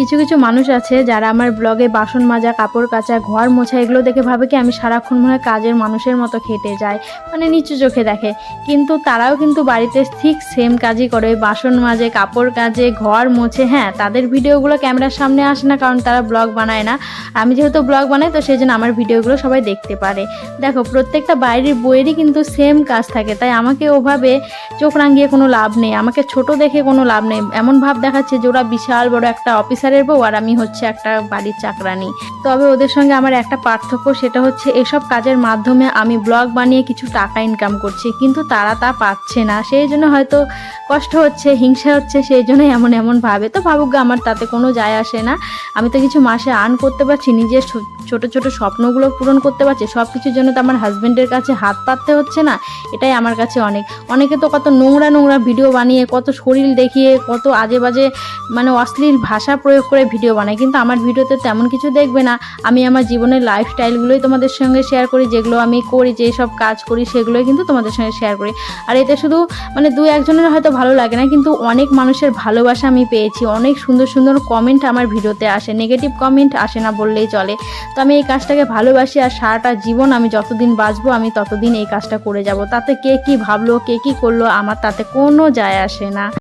কিছু কিছু মানুষ আছে যারা আমার ব্লগে বাসন মাজা, কাপড় কাচা, ঘর মোছা, এগুলো দেখে ভাবে কি আমি সারাক্ষণ মনে কাজের মানুষের মতো খেটে যাই মানে নিচু চোখে দেখে। কিন্তু তারাও কিন্তু বাড়িতে ঠিক সেম কাজই করে, বাসন মাজে, কাপড় কাজে ঘর মোছে হ্যাঁ তাদের ভিডিওগুলো ক্যামেরার সামনে আসে না কারণ তারা ব্লগ বানায় না। আমি যেহেতু ব্লগ বানাই, তো সেই জন্য আমার ভিডিওগুলো সবাই দেখতে পারে। দেখো, প্রত্যেকটা বাইরের বইয়েরই কিন্তু সেম কাজ থাকে, তাই আমাকে ওভাবে চোখ রাঙিয়ে কোনো লাভ নেই, আমাকে ছোট দেখে কোনো লাভ নেই। এমন ভাব দেখাচ্ছে যে ওরা বিশাল বড় একটা অফিসারের বউ আর আমি হচ্ছে একটা বাড়ির চাকরানি তবে ওদের সঙ্গে আমার একটা পার্থক্য সেটা হচ্ছে এসব কাজের মাধ্যমে আমি ব্লগ বানিয়ে কিছু টাকা ইনকাম করছি, কিন্তু তারা তা পাচ্ছে না। সেই জন্য হয়তো কষ্ট হচ্ছে, হিংসা হচ্ছে, সেই জন্য এমন এমন ভাবে। তো ভাবুক আমার তাতে কোনো যায় আসে না। আমি তো কিছু মাসে আর্ন করতে পারছি, নিজের ছোট ছোট স্বপ্নগুলো পূরণ করতে পারছি। সব কিছুর জন্য তো আমার হাজব্যান্ডের কাছে হাত পাততে হচ্ছে না, এটাই আমার কাছে অনেক। অনেকে তো কত নোংরা নোংরা ভিডিও বানিয়ে, কত শরীর দেখিয়ে, কত আজে বাজে মানে অশ্লীল ভাষা প্রয়োগ করে ভিডিও বানায়। কিন্তু আমার ভিডিওতে তেমন কিছু দেখবে না। আমি আমার জীবনের লাইফস্টাইলগুলোই তোমাদের সঙ্গে শেয়ার করি, যেগুলো আমি করি, যেসব সব কাজ করি, সেগুলোই কিন্তু তোমাদের সঙ্গে শেয়ার করি। আর এতে শুধু মানে দু একজনের হয়তো ভালো লাগে না, কিন্তু অনেক মানুষের ভালোবাসা আমি পেয়েছি। অনেক সুন্দর সুন্দর কমেন্ট আমার ভিডিওতে আসে। নেগেটিভ কমেন্ট আসে না বললেই চলে। তো আমি এই কাজটাকে ভালোবাসি আর সারাটা জীবন আমি যতদিন বাঁচবো, আমি ততদিন এই কাজটা করে যাব। তাতে কে কি ভাবলো, কে কি করল, আমার তাতে কোনো যায় আসে না।